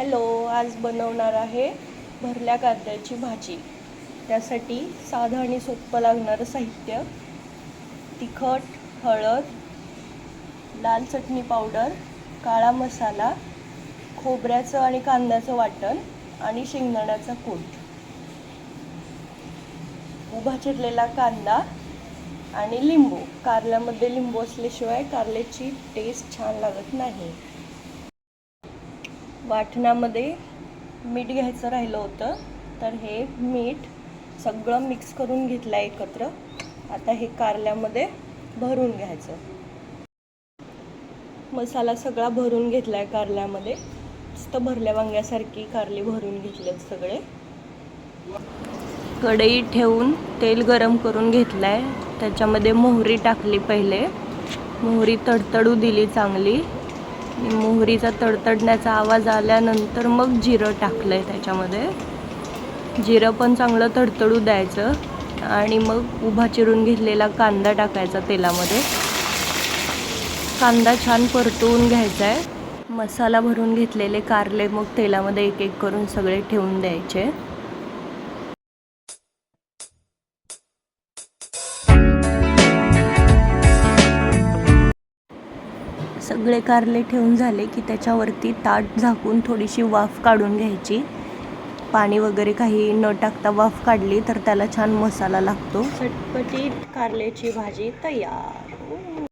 Hello आज बनवणार आहे भरल्या कांद्याची भाजी. त्यासाठी साधं आणि सोपं लागणारं साहित्य तिखट हळद लाल चटणी पावडर काळा मसाला खोबऱ्याचं आणि कांद्याचं वाटण आणि शेंगदाण्याचा कूट. उभा चिरलेला कांदा आणि लिंबू. कारल्यामध्ये लिंबू असल्याशिवाय कारल्याची टेस्ट छान लागत नाही. वाटणामध्ये मीठ घ्यायचं राहिलं होतं तर हे मीठ सगळं मिक्स करून घेतलं आहे एकत्र. आता हे कारल्यामध्ये भरून घ्यायचं. मसाला सगळा भरून घेतला आहे कारल्यामध्ये. मस्त भरल्या वांग्यासारखी कारली भरून घेतलेत सगळे. कढई ठेवून तेल गरम करून घेतलं आहे त्याच्यामध्ये मोहरी टाकली पहिले. मोहरी तडतडू दिली चांगली. आणि मोहरीचा तडतडण्याचा आवाज आल्यानंतर मग जिरं टाकलं आहे त्याच्यामध्ये. जिरं पण चांगलं तडतडू द्यायचं आणि मग उभा चिरून घेतलेला कांदा टाकायचा तेलामध्ये. कांदा छान परतवून घ्यायचा आहे मसाला भरून घेतलेले कारले मग तेलामध्ये एक एक करून सगळे ठेवून द्यायचे. सगळे कारले ठेवून झाले की त्याच्यावरती ताट झाकून थोडीशी वाफ काढून घ्यायची. पाणी वगैरे काही न टाकता वाफ काढली तर त्याला छान मसाला लागतो. चटपटीत कारल्याची भाजी तयार.